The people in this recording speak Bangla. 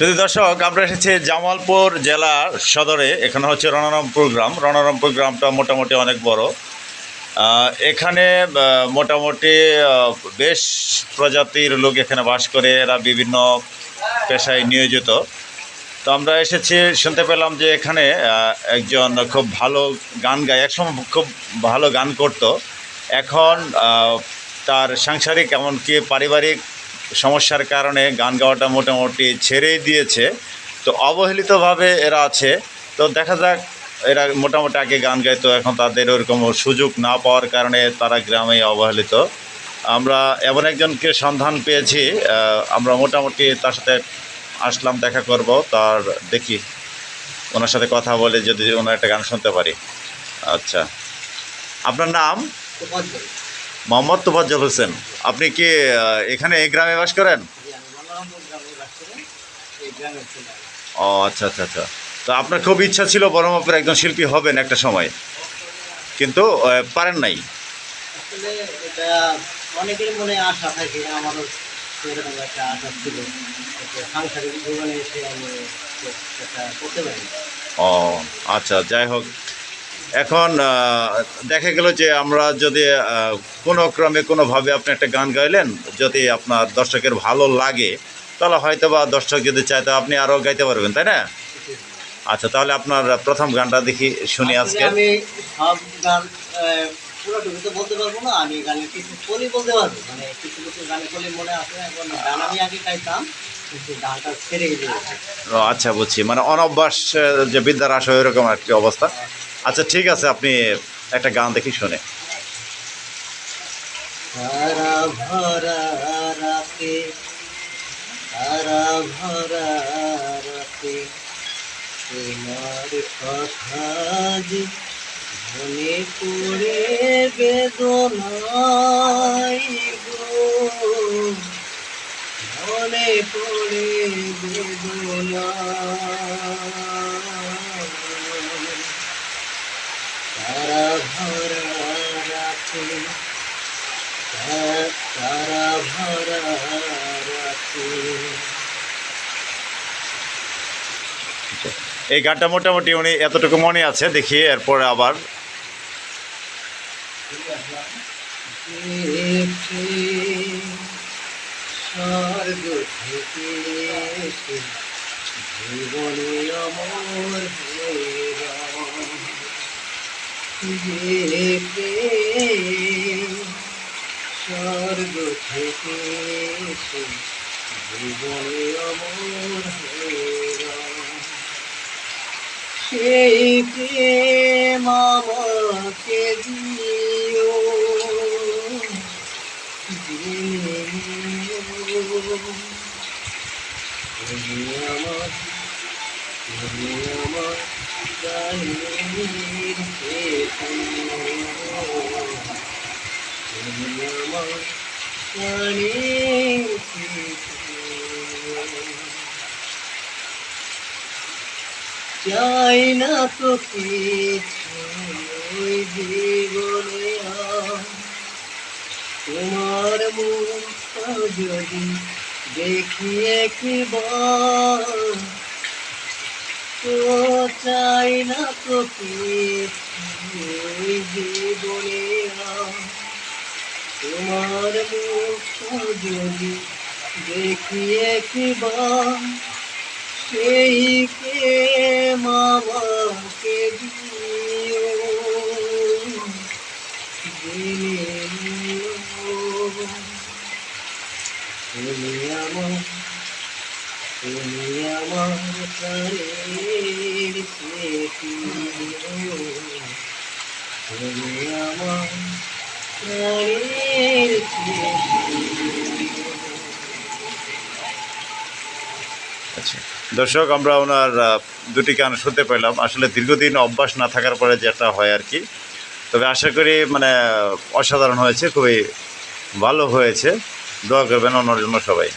শুধু দর্শক, আমরা এসেছি জামালপুর জেলার সদরে। এখানে হচ্ছে রণরামপুর গ্রাম। রণরামপুর গ্রামটা মোটামুটি অনেক বড়। এখানে মোটামুটি বেশ প্রজাতির লোক এখানে বাস করে। এরা বিভিন্ন পেশায় নিয়োজিত। তো আমরা এসেছি, শুনতে পেলাম যে এখানে একজন খুব ভালো গান গায়। একসময় খুব ভালো গান করতো। এখন তার সাংসারিক এমনকি পারিবারিক সমস্যার কারণে গান গাওয়াটা মোটামুটি ছেড়েই দিয়েছে। তো অবহেলিতভাবে এরা আছে। তো দেখা যাক, এরা মোটামুটি আগে গান গাইতো, এখন তাদের ওরকম সুযোগ না পাওয়ার কারণে তারা গ্রামে অবহেলিত। আমরা এমন একজনকে সন্ধান পেয়েছি আমরা মোটামুটি তার সাথে আসলাম, দেখা করব, তার দেখি। ওনার সাথে কথা বলে যদি ওনার একটা গান শুনতে পারি। আচ্ছা। আপনার নাম? মোহাম্মদ তোফাজ্জল হোসেন আপনি কি এখানে এই গ্রামে বাস করেন? ও আচ্ছা আচ্ছা আচ্ছা। তো আপনার খুব ইচ্ছা ছিল বড়মাপের একজন শিল্পী হবেন একটা সময় কিন্তু পারেন নাই। অনেকের মনে আশা থাকে আমারও সেরকম একটা আশা ছিল সাংসারিক জীবনে এসে আমি এটা করতে পারি। ও আচ্ছা যাই হোক। এখন দেখা গেল যে আমরা যদি কোনো ক্রমে কোনোভাবে আপনি একটা গান গাইলেন যদি আপনার দর্শকের ভালো লাগে তাহলে হয়তো বা দর্শক যদি চায় তো আপনি আরও গাইতে পারবেন তাই না? আচ্ছা তাহলে আপনার প্রথম গানটা দেখি শুনি আজকে। আমি সব গান পুরোটুকু তো বলতে পারব না আমি গানের কিছু কলি বলতে পারব মানে কিছু কিছু গানের কলি মনে আছে এখন গান আমি আগে গাইতাম কিন্তু গানটা ছেড়ে গিয়েছে ও আচ্ছা বুঝছি মানে অনভ্যাস যে বিদ্যার আসে ওইরকম আর কি অবস্থা। আচ্ছা ঠিক আছে, আপনি একটা গান দেখি শুনে। ভরা রাতে ভরা রাতে কথা মনে মনে পড়ে বেদনা তারা তারা এই গানটা মোটামুটি উনি এতটুকু মনে আছে দেখি এরপরে আবার। স্বর্গ প্রেম স্বর্গ থেকে এসে জীবনে অমর সেই প্রেম আমাকে দিও তুমি আমার তুমি আমার গানের তুমি আমার গানের চাই না তো জীবনে তোমার মুখটা যদি দেখি একবার তো চাই না তো কিছু ওই জীবনে। তোমার মুখটা যদি দেখি একবার, সেই প্রেম আমাকে দিও। তুমি আমার তুমি আমার স্মৃতি তুমি আমার প্রাণের স্মৃতি আচ্ছা দর্শক, আমরা ওনার দুটি গান শুনতে পেলাম। আসলে দীর্ঘদিন অভ্যাস না থাকার পরে যেটা হয় আর কি। তবে আশা করি মানে অসাধারণ হয়েছে, খুবই ভালো হয়েছে। দোয়া করবেন ওনার জন্য সবাই।